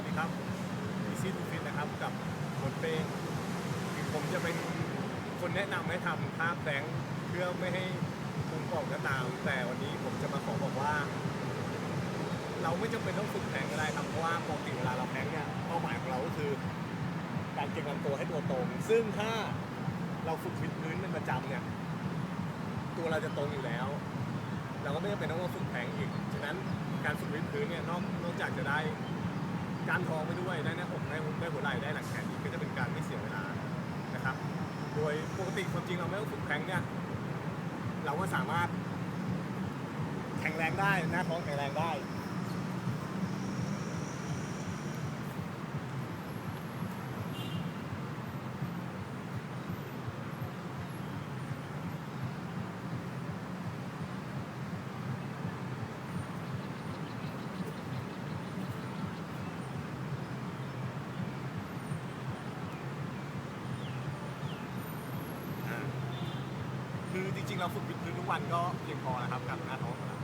วัสดีครับอีซี่ทูฟิตนะครับกับผลเป้งคือผมจะเป็นคนแนะนำให้ทำท่าแบงค์เพื่อไม่ให้พุงป่องก็ตาม แต่วันนี้ผมจะมาขอบอกว่า เราไม่จำเป็นต้องฝึกแผงก็ได้ครับเพราะว่าปกติเวลาเราแผงเนี่ยเป้าหมายของเราก็คือ การเก็งลำตัวให้ตัวตรง ซึ่งถ้าเราฝึกวิดพื้นเป็นประจำเนี่ยตัวเราจะตรงอยู่แล้ว เราก็ไม่จำเป็นต้องมาฝึกแผงอีกฉะนั้นการฝึกวิดพื้นเนี่ยนอกนอกจากจะได้ การท้องไปด้วยได้หน้าอกได้ได้หัวไหล่ได้หลังแขนอีกก็จะเป็นการไม่เสียเวลานะครับ โดยปกติความจริงเราไม่ต้องฝึกแผงเนี่ยเราก็สามารถแข็งแรงได้หน้าท้องแข็งแรงได้ คือจริงๆเราฝึกวิดพื้นทุกวันก็เพียงพอนะครับกับหน้าท้องนะ